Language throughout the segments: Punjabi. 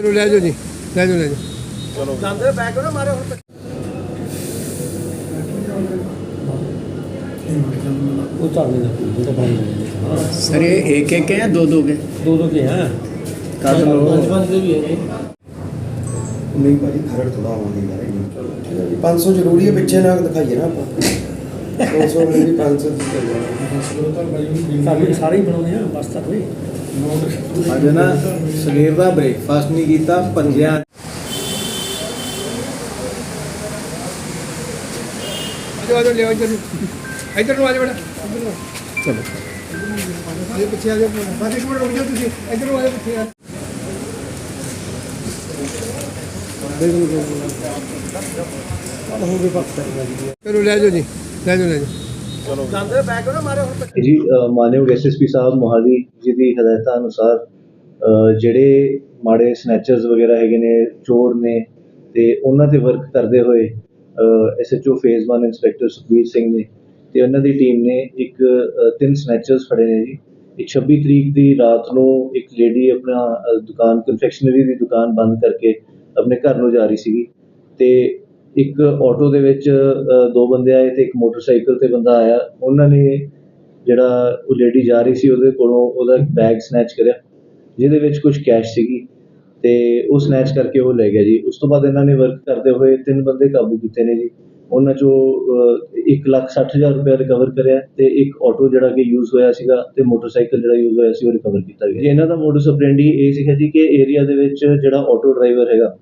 ਚਲੋ ਲੈ ਜਾਓ ਜੀ ਲੈ ਜਾਓ ਲੈ ਜਾਓ ਜਾਂਦੇ ਬੈਕ ਨਾ ਮਾਰੇ ਹੁਣ वो चालने लगी वो तो बंद हो गई सर ये एक एक के या दो दो के दो दो के हैं काफी लोग पांच पांच के भी है ਨਹੀਂ ਭਾਜੀ ਖਰੜ ਥੋੜਾ ਆਉਂਦੀ ਯਾਰ 500 ਜ਼ਰੂਰੀ ਹੈ ਪਿੱਛੇ ਨਾ ਦਿਖਾਈਏ ਨਾ ਆਪਾਂ 200 ਮੇਰੀ 500 ਦੀ ਚੱਲਦਾ ਫੈਮਿਲੀ ਸਾਰੇ ਹੀ ਬਣਾਉਂਦੇ ਆ ਬਸ ਤਾਂ ਕੋਈ ਅੱਜ ਨਾ ਸਵੇਰ ਦਾ ਬ੍ਰੇਕਫਾਸਟ ਨਹੀਂ ਕੀਤਾ ਭੱਜਿਆ ਆਜੋ ਲਿਓ ਇੱਧਰ ਨੂੰ ਇੱਧਰ ਨੂੰ ਆਜੋ ਬੜਾ ਚਲੋ ਇਹ ਪਿੱਛੇ ਆ ਜਾਓ ਬਾਕੀ ਇੱਕ ਮਿੰਟ ਰੁਕ ਜਾਓ ਤੁਸੀਂ ਇੱਧਰ ਨੂੰ ਆਜੋ। ਪਿੱਛੇ ਆ ਹੋ ਗਏ ਪੱਕਾ ਜੀ ਚਲੋ। ਲੈ ਜਾਓ ਜੀ ਲੈ ਜਾਓ ਲੈ ਜਾਓ। ਜਾਂਦੇ ਬੈਕ ਨਾ ਮਾਰੇ ਹੁਣ ਜੀ ਮਾਨਯੋਗ ਐਸਐਸਪੀ ਸਾਹਿਬ ਮੋਹਾਲੀ ਜੀ ਦੀ ਹਦਾਇਤਾਂ ਅਨੁਸਾਰ ਅ, ਜਿਹੜੇ ਮਾੜੇ ਸਨੈਚਰਸ ਵਗੈਰਾ ਹੈਗੇ ਨੇ ਚੋਰ ਨੇ ਤੇ ਉਹਨਾਂ ਤੇ ਵਰਕ ਕਰਦੇ ਹੋਏ SHO phase 1 inspector Sukhbir Singh ਨੇ ਤੇ ਉਹਨਾਂ ਦੀ ਟੀਮ ਨੇ ਇੱਕ ਅ, ਤਿੰਨ ਸਨੈਚਰਸ ਫੜੇ ਨੇ ਜੀ। ਇੱਕ 26 ਤਰੀਕ ਦੀ ਰਾਤ ਨੂੰ ਇੱਕ ਲੇਡੀ ਆਪਣਾ ਅ, ਦੁਕਾਨ ਕਨਫੈਕਸ਼ਨਰੀ ਦੀ ਦੁਕਾਨ ਬੰਦ ਕਰਕੇ ਆਪਣੇ ਘਰ ਨੂੰ ਜਾ ਰਹੀ ਸੀਗੀ ਤੇ ਇੱਕ ਆਟੋ ਦੇ ਵਿੱਚ ਦੋ ਬੰਦੇ ਆਏ ਅਤੇ ਇੱਕ ਮੋਟਰਸਾਈਕਲ ਤੇ ਬੰਦਾ ਆਇਆ। ਉਹਨਾਂ ਨੇ ਜਿਹੜਾ ਉਹ ਲੇਡੀ ਜਾ ਰਹੀ ਸੀ ਉਹਦੇ ਕੋਲੋਂ ਉਹਦਾ ਇੱਕ ਬੈਗ ਸਨੈਚ ਕਰਿਆ, ਜਿਹਦੇ ਵਿੱਚ ਕੁਛ ਕੈਸ਼ ਸੀਗੀ। ਅਤੇ ਉਹ ਸਨੈਚ ਕਰਕੇ ਉਹ ਲੈ ਗਿਆ ਜੀ। ਉਸ ਤੋਂ ਬਾਅਦ ਇਹਨਾਂ ਨੇ ਵਰਕ ਕਰਦੇ ਹੋਏ ਤਿੰਨ ਬੰਦੇ ਕਾਬੂ ਕੀਤੇ ਨੇ ਜੀ। ਉਹਨਾਂ ਚੋਂ ਇੱਕ ਲੱਖ ਸੱਠ ਹਜ਼ਾਰ ਰੁਪਇਆ ਰਿਕਵਰ ਕਰਿਆ ਅਤੇ ਇੱਕ ਆਟੋ ਜਿਹੜਾ ਕਿ ਯੂਜ਼ ਹੋਇਆ ਸੀਗਾ ਅਤੇ ਮੋਟਰਸਾਈਕਲ ਜਿਹੜਾ ਯੂਜ਼ ਹੋਇਆ ਸੀ ਉਹ ਰਿਕਵਰ ਕੀਤਾ ਗਿਆ। ਜੀ ਇਹਨਾਂ ਦਾ ਮੋਡਸ ਆਪਰੈਂਡੀ ਇਹ ਸੀਗਾ ਜੀ ਕਿ ਏਰੀਆ ਦੇ ਵਿੱਚ ਜਿਹੜਾ ਆਟੋ ਡਰਾਈਵਰ ਹੈਗਾ,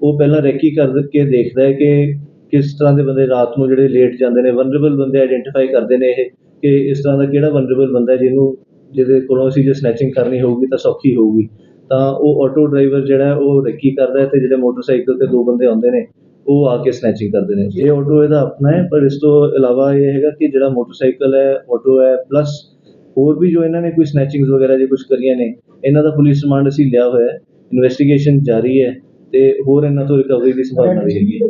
ਉਹ ਪਹਿਲਾਂ ਰੈਕੀ ਕਰਕੇ ਦੇਖਦਾ ਹੈ ਕਿ ਕਿਸ ਤਰ੍ਹਾਂ ਦੇ ਬੰਦੇ ਰਾਤ ਨੂੰ ਜਿਹੜੇ ਲੇਟ ਜਾਂਦੇ ਨੇ। ਵਨਰੇਬਲ ਬੰਦੇ ਆਈਡੈਂਟੀਫਾਈ ਕਰਦੇ ਨੇ ਇਹ ਕਿ ਇਸ ਤਰ੍ਹਾਂ ਦਾ ਕਿਹੜਾ ਵਨਰੇਬਲ ਬੰਦਾ ਜਿਹਨੂੰ ਜਿਹਦੇ ਕੋਲੋਂ ਅਸੀਂ ਜੇ ਸਨੈਚਿੰਗ ਕਰਨੀ ਹੋਊਗੀ ਤਾਂ ਸੌਖੀ ਹੋਊਗੀ। ਤਾਂ ਉਹ ਆਟੋ ਡਰਾਈਵਰ ਜਿਹੜਾ ਉਹ ਰੈਕੀ ਕਰਦਾ ਹੈ ਤੇ ਜਿਹੜੇ ਮੋਟਰਸਾਈਕਲ ਤੇ ਦੋ ਬੰਦੇ ਆਉਂਦੇ ਨੇ, ਉਹ ਆ ਕੇ ਸਨੈਚਿੰਗ ਕਰਦੇ ਨੇ। ਇਹ ਆਟੋ ਇਹਦਾ ਆਪਣਾ ਹੈ, ਪਰ ਇਸ ਤੋਂ ਇਲਾਵਾ ਇਹ ਹੈਗਾ ਕਿ ਜਿਹੜਾ ਮੋਟਰਸਾਈਕਲ ਹੈ ਆਟੋ ਹੈ ਪਲੱਸ ਹੋਰ ਵੀ ਜੋ ਇਹਨਾਂ ਨੇ ਕੋਈ ਸਨੈਚਿੰਗਸ ਵਗੈਰਾ ਜੇ ਕੁਝ ਕਰੀਆਂ ਨੇ, ਇਹਨਾਂ ਦਾ ਪੁਲਿਸ ਰਿਮਾਂਡ ਅਸੀਂ ਲਿਆ ਹੋਇਆ ਹੈ। ਇਨਵੈਸਟੀਗੇਸ਼ਨ ਜਾਰੀ ਹੈ ਤੇ ਹੋਰ ਇਹਨਾਂ ਤੋਂ ਰਿਕਵਰੀ ਦੀ ਸੰਭਾਵਨਾ ਵੀ ਹੈਗੀ ਹੈ।